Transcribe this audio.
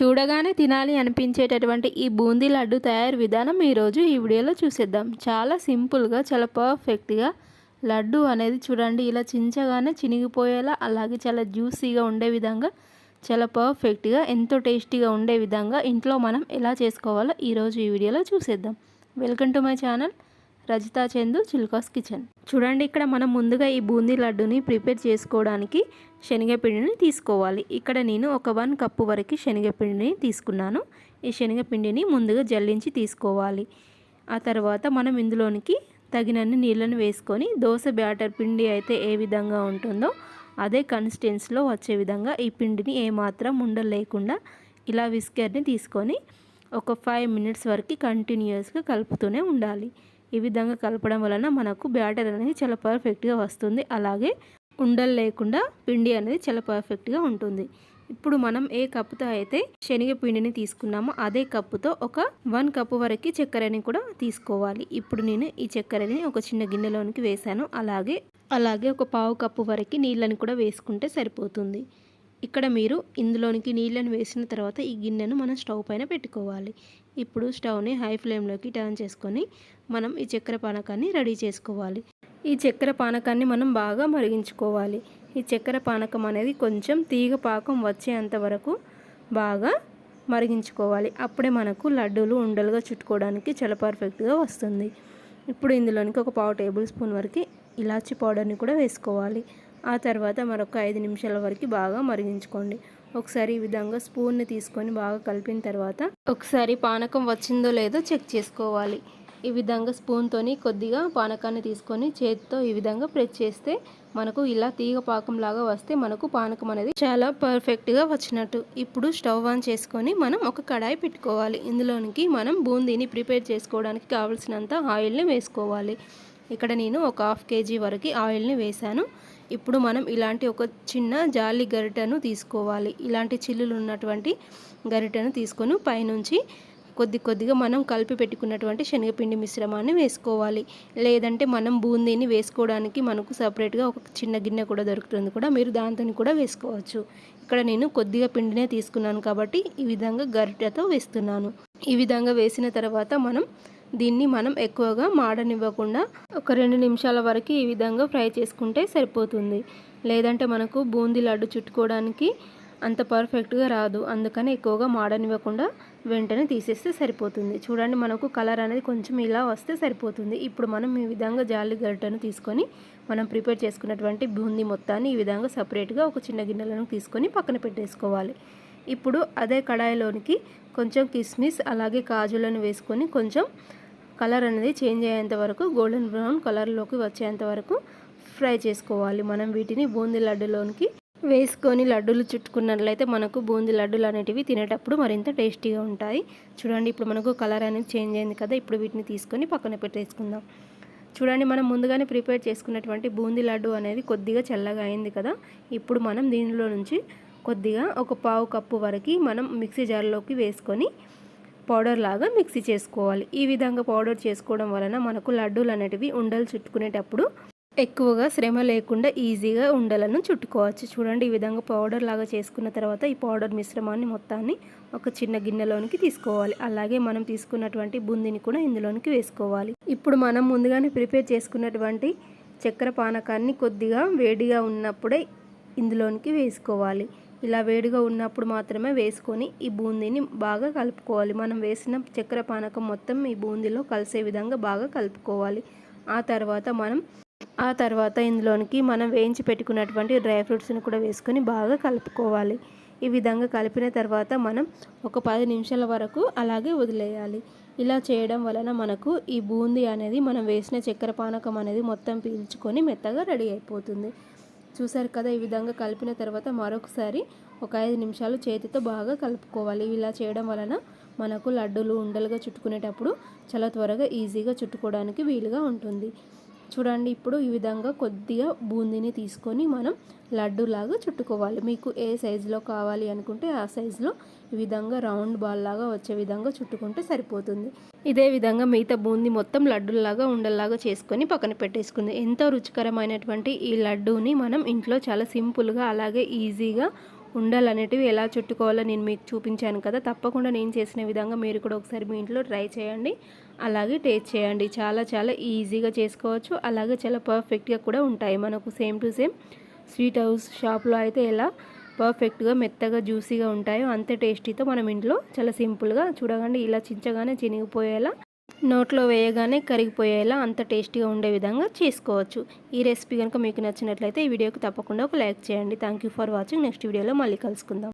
చూడగానే తినాలి అనిపించేటటువంటి ఈ బూందీ లడ్డు తయారు విధానం ఈరోజు ఈ వీడియోలో చూసేద్దాం. చాలా సింపుల్గా చాలా పర్ఫెక్ట్గా లడ్డు అనేది చూడండి ఇలా చించగానే చినిగిపోయేలా అలాగే చాలా జ్యూసీగా ఉండే విధంగా చాలా పర్ఫెక్ట్గా ఎంతో టేస్టీగా ఉండే విధంగా ఇంట్లో మనం ఎలా చేసుకోవాలో ఈరోజు ఈ వీడియోలో చూసేద్దాం. Welcome to my channel. Rajitha Chandu Chilkas kitchen. చూడండి ఇక్కడ మనం ముందుగా ఈ బూందీ లడ్డుని ప్రిపేర్ చేసుకోవడానికి శనగపిండిని తీసుకోవాలి. ఇక్కడ నేను ఒక వన్ కప్పు వరకు శనగపిండిని తీసుకున్నాను. ఈ శనగపిండిని ముందుగా జల్లించి తీసుకోవాలి. ఆ తర్వాత మనం ఇందులోనికి తగినన్ని నీళ్ళను వేసుకొని దోశ బ్యాటర్ పిండి అయితే ఏ విధంగా ఉంటుందో అదే కన్సిస్టెన్సీలో వచ్చే విధంగా ఈ పిండిని ఏమాత్రం ఉండలేకుండా ఇలా విస్కర్ని తీసుకొని ఒక ఫైవ్ మినిట్స్ వరకు కంటిన్యూస్గా కలుపుతూనే ఉండాలి. ఈ విధంగా కలపడం వలన మనకు బ్యాటర్ అనేది చాలా పర్ఫెక్ట్గా వస్తుంది. అలాగే ఉండలు లేకుండా పిండి అనేది చాలా పర్ఫెక్ట్గా ఉంటుంది. ఇప్పుడు మనం ఏ కప్పుతో అయితే శనగపిండిని తీసుకున్నామో అదే కప్పుతో ఒక వన్ కప్పు వరకు చక్కెరని కూడా తీసుకోవాలి. ఇప్పుడు నేను ఈ చక్కెరని ఒక చిన్న గిన్నెలోనికి వేసాను అలాగే అలాగే ఒక పావు కప్పు వరకు నీళ్ళని కూడా వేసుకుంటే సరిపోతుంది. ఇక్కడ మీరు ఇందులోనికి నీళ్ళని వేసిన తర్వాత ఈ గిన్నెను మనం స్టవ్ పైన పెట్టుకోవాలి. ఇప్పుడు స్టవ్ని హై ఫ్లేమ్లోకి టర్న్ చేసుకొని మనం ఈ చక్కెర పానకాన్ని రెడీ చేసుకోవాలి. ఈ చక్కెర పానకాన్ని మనం బాగా మరిగించుకోవాలి. ఈ చక్కెర పానకం అనేది కొంచెం తీగ పాకం వచ్చేంత వరకు బాగా మరిగించుకోవాలి. అప్పుడే మనకు లడ్డూలు ఉండలుగా చుట్టుకోవడానికి చాలా పర్ఫెక్ట్గా వస్తుంది. ఇప్పుడు ఇందులోనికి ఒక పావు టేబుల్ స్పూన్ వరకు ఇలాచి పౌడర్ని కూడా వేసుకోవాలి. ఆ తర్వాత మరొక ఐదు నిమిషాల వరకు బాగా మరిగించుకోండి. ఒకసారి ఈ విధంగా స్పూన్ని తీసుకొని బాగా కలిపిన తర్వాత ఒకసారి పానకం వచ్చిందో లేదో చెక్ చేసుకోవాలి. ఈ విధంగా స్పూన్తోని కొద్దిగా పానకాన్ని తీసుకొని చేతితో ఈ విధంగా ప్రెస్ చేస్తే మనకు ఇలా తీగ పాకంలాగా వస్తే మనకు పానకం అనేది చాలా పర్ఫెక్ట్గా వచ్చినట్టు. ఇప్పుడు స్టవ్ ఆన్ చేసుకొని మనం ఒక కడాయి పెట్టుకోవాలి. ఇందులోనికి మనం బూందీని ప్రిపేర్ చేసుకోవడానికి కావలసినంత ఆయిల్ని వేసుకోవాలి. ఇక్కడ నేను ఒక హాఫ్ కేజీ వరకు ఆయిల్ని వేశాను. ఇప్పుడు మనం ఇలాంటి ఒక చిన్న జాలి గరిటెను తీసుకోవాలి. ఇలాంటి చిల్లులు ఉన్నటువంటి గరిటను తీసుకొని పైనుంచి కొద్ది కొద్దిగా మనం కలిపి పెట్టుకున్నటువంటి శనగపిండి మిశ్రమాన్ని వేసుకోవాలి. లేదంటే మనం బూందీని వేసుకోవడానికి మనకు సపరేట్గా ఒక చిన్న గిన్నె కూడా దొరుకుతుంది కూడా. మీరు దాంతో కూడా వేసుకోవచ్చు. ఇక్కడ నేను కొద్దిగా పిండినే తీసుకున్నాను కాబట్టి ఈ విధంగా గరిటెతో వేస్తున్నాను. ఈ విధంగా వేసిన తర్వాత మనం దీన్ని మనం ఎక్కువగా మాడనివ్వకుండా ఒక రెండు నిమిషాల వరకు ఈ విధంగా ఫ్రై చేసుకుంటే సరిపోతుంది. లేదంటే మనకు బూందీ లడ్డు చుట్టుకోవడానికి అంత పర్ఫెక్ట్గా రాదు. అందుకని ఎక్కువగా మాడనివ్వకుండా వెంటనే తీసేస్తే సరిపోతుంది. చూడండి మనకు కలర్ అనేది కొంచెం ఇలా వస్తే సరిపోతుంది. ఇప్పుడు మనం ఈ విధంగా జాలి గరిటను తీసుకొని మనం ప్రిపేర్ చేసుకున్నటువంటి బూందీ మొత్తాన్ని ఈ విధంగా సపరేట్గా ఒక చిన్న గిన్నెలను తీసుకొని పక్కన పెట్టేసుకోవాలి. ఇప్పుడు అదే కడాయిలోనికి కొంచెం కిస్మిస్ అలాగే కాజులను వేసుకొని కొంచెం కలర్ అనేది చేంజ్ అయ్యేంత వరకు గోల్డెన్ బ్రౌన్ కలర్లోకి వచ్చేంత వరకు ఫ్రై చేసుకోవాలి. మనం వీటిని బూందీ లడ్డులోనికి వేసుకొని లడ్డూలు చుట్టుకున్నట్లయితే మనకు బూందీ లడ్డూలు అనేటివి తినేటప్పుడు మరింత టేస్టీగా ఉంటాయి. చూడండి ఇప్పుడు మనకు కలర్ అనేది చేంజ్ అయింది కదా ఇప్పుడు వీటిని తీసుకొని పక్కన పెట్టేసుకుందాం. చూడండి మనం ముందుగానే ప్రిపేర్ చేసుకున్నటువంటి బూందీ లడ్డు అనేది కొద్దిగా చల్లగా అయింది కదా ఇప్పుడు మనం దీనిలో నుంచి కొద్దిగా ఒక పావు కప్పు వరకు మనం మిక్సీ జార్లోకి వేసుకొని పౌడర్ లాగా మిక్సీ చేసుకోవాలి. ఈ విధంగా పౌడర్ చేసుకోవడం వలన మనకు లడ్డూలు అనేటివి ఉండలు చుట్టుకునేటప్పుడు ఎక్కువగా శ్రమ లేకుండా ఈజీగా ఉండలను చుట్టుకోవచ్చు. చూడండి ఈ విధంగా పౌడర్ లాగా చేసుకున్న తర్వాత ఈ పౌడర్ మిశ్రమాన్ని మొత్తాన్ని ఒక చిన్న గిన్నెలోనికి తీసుకోవాలి. అలాగే మనం తీసుకున్నటువంటి బూందీని కూడా ఇందులోనికి వేసుకోవాలి. ఇప్పుడు మనం ముందుగానే ప్రిపేర్ చేసుకున్నటువంటి చక్కెర పానకాన్ని కొద్దిగా వేడిగా ఉన్నప్పుడే ఇందులోనికి వేసుకోవాలి. ఇలా వేడిగా ఉన్నప్పుడు మాత్రమే వేసుకొని ఈ బూందీని బాగా కలుపుకోవాలి. మనం వేసిన చక్కెర పానకం మొత్తం ఈ బూందీలో కలిసే విధంగా బాగా కలుపుకోవాలి. ఆ తర్వాత మనం ఆ తర్వాత ఇందులోనికి మనం వేయించి పెట్టుకున్నటువంటి డ్రై ఫ్రూట్స్ని కూడా వేసుకొని బాగా కలుపుకోవాలి. ఈ విధంగా కలిపిన తర్వాత మనం ఒక పది నిమిషాల వరకు అలాగే వదిలేయాలి. ఇలా చేయడం వలన మనకు ఈ బూందీ అనేది మనం వేసిన చక్కెర పానకం అనేది మొత్తం పీల్చుకొని మెత్తగా రెడీ అయిపోతుంది. చూసారు కదా ఈ విధంగా కలిపిన తర్వాత మరొకసారి ఒక ఐదు నిమిషాలు చేతితో బాగా కలుపుకోవాలి. ఇలా చేయడం వలన మనకు లడ్డూలు ఉండలుగా చుట్టుకునేటప్పుడు చాలా త్వరగా ఈజీగా చుట్టుకోవడానికి వీలుగా ఉంటుంది. చూడండి ఇప్పుడు ఈ విధంగా కొద్దిగా బూందీని తీసుకొని మనం లడ్డూలాగా చుట్టుకోవాలి. మీకు ఏ సైజులో కావాలి అనుకుంటే ఆ సైజులో ఈ విధంగా రౌండ్ బాల్ లాగా వచ్చే విధంగా చుట్టుకుంటే సరిపోతుంది. ఇదే విధంగా మిగతా బూందీ మొత్తం లడ్డూలాగా ఉండల్లాగా చేసుకొని పక్కన పెట్టేసుకుంది. ఎంతో రుచికరమైనటువంటి ఈ లడ్డూని మనం ఇంట్లో చాలా సింపుల్గా అలాగే ఈజీగా ఉండాలనేటివి ఎలా చుట్టుకోవాలో నేను మీకు చూపించాను కదా. తప్పకుండా నేను చేసిన విధంగా మీరు కూడా ఒకసారి మీ ఇంట్లో ట్రై చేయండి. అలాగే టేస్ట్ చేయండి. చాలా చాలా ఈజీగా చేసుకోవచ్చు. అలాగే చాలా పర్ఫెక్ట్గా కూడా ఉంటాయి. మనకు same to same sweet house షాప్లో అయితే ఎలా పర్ఫెక్ట్గా మెత్తగా జ్యూసీగా ఉంటాయో అంతే టేస్టీతో మనం ఇంట్లో చాలా సింపుల్గా చూడగండి ఇలా చించగానే చినిగిపోయేలా నోట్లో వేయగానే కరిగిపోయేలా అంత టేస్టీగా ఉండే విధంగా చేసుకోవచ్చు. ఈ రెసిపీ కనుక మీకు నచ్చినట్లయితే ఈ వీడియోకి తప్పకుండా ఒక లైక్ చేయండి. Thank you for watching. Next వీడియోలో మళ్ళీ కలుసుకుందాం.